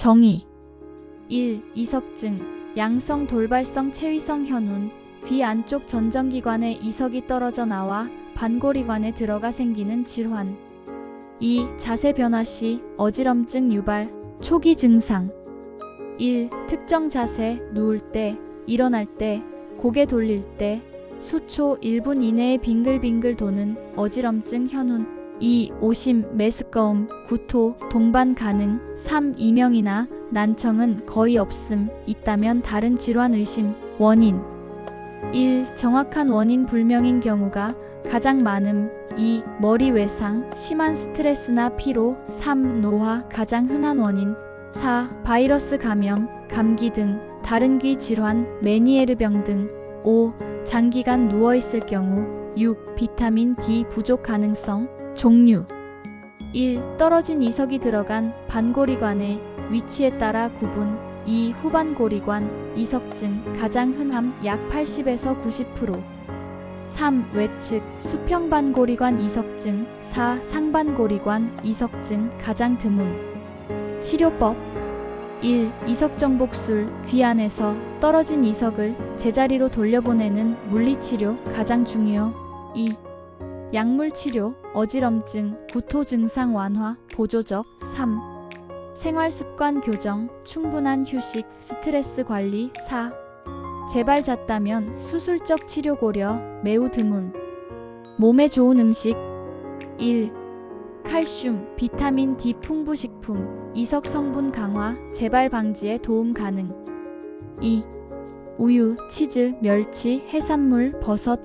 정의 1. 이석증 양성 돌발성 체위성 현운 귀 안쪽 전정기관에 이석이 떨어져 나와 반고리관에 들어가 생기는 질환 2. 자세 변화 시 어지럼증 유발 초기 증상 1. 특정 자세 누울 때 일어날 때 고개 돌릴 때 수초 1분 이내에 빙글빙글 도는 어지럼증 현운 2. 오심, 메스꺼움, 구토, 동반 가능 3. 이명이나 난청은 거의 없음 있다면 다른 질환 의심 원인 1. 정확한 원인 불명인 경우가 가장 많음 2. 머리 외상, 심한 스트레스나 피로 3. 노화 가장 흔한 원인 4. 바이러스 감염, 감기 등 다른 귀 질환, 메니에르병 등 5. 장기간 누워 있을 경우 6. 비타민 D 부족 가능성 종류 1. 떨어진 이석이 들어간 반고리관의 위치에 따라 구분 2. 후반고리관 이석증 가장 흔함 약 80에서 90% 3. 외측 수평반고리관 이석증 4. 상반고리관 이석증 가장 드문 치료법 1. 이석정복술 귀 안에서 떨어진 이석을 제자리로 돌려보내는 물리치료 가장 중요 2. 약물 치료, 어지럼증, 구토 증상 완화, 보조적 3. 생활 습관 교정, 충분한 휴식, 스트레스 관리 4. 제발 잤다면 수술적 치료 고려, 매우 드문. 몸에 좋은 음식 1. 칼슘, 비타민 D 풍부 식품, 이석 성분 강화, 재발 방지에 도움 가능. 2. 우유, 치즈, 멸치, 해산물, 버섯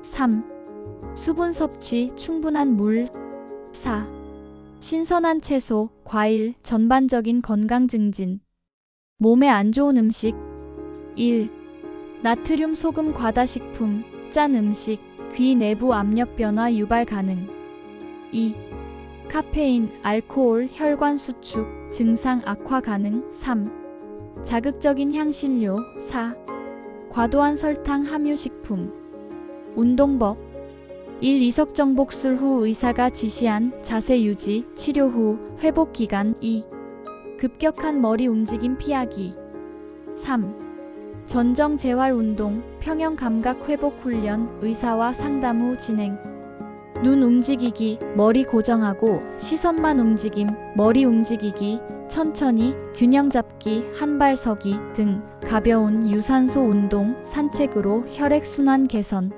3. 수분 섭취, 충분한 물 4. 신선한 채소, 과일, 전반적인 건강 증진 몸에 안 좋은 음식 1. 나트륨 소금 과다 식품, 짠 음식, 귀 내부 압력 변화 유발 가능 2. 카페인, 알코올, 혈관 수축, 증상 악화 가능 3. 자극적인 향신료 4. 과도한 설탕 함유 식품 운동법 1. 이석 정 복술 후 의사가 지시한 자세 유지, 치료 후 회복 기간 2. 급격한 머리 움직임 피하기 3. 전정 재활 운동, 평형 감각 회복 훈련, 의사와 상담 후 진행 눈 움직이기, 머리 고정하고 시선만 움직임, 머리 움직이기, 천천히, 균형 잡기, 한 발 서기 등 가벼운 유산소 운동, 산책으로 혈액순환 개선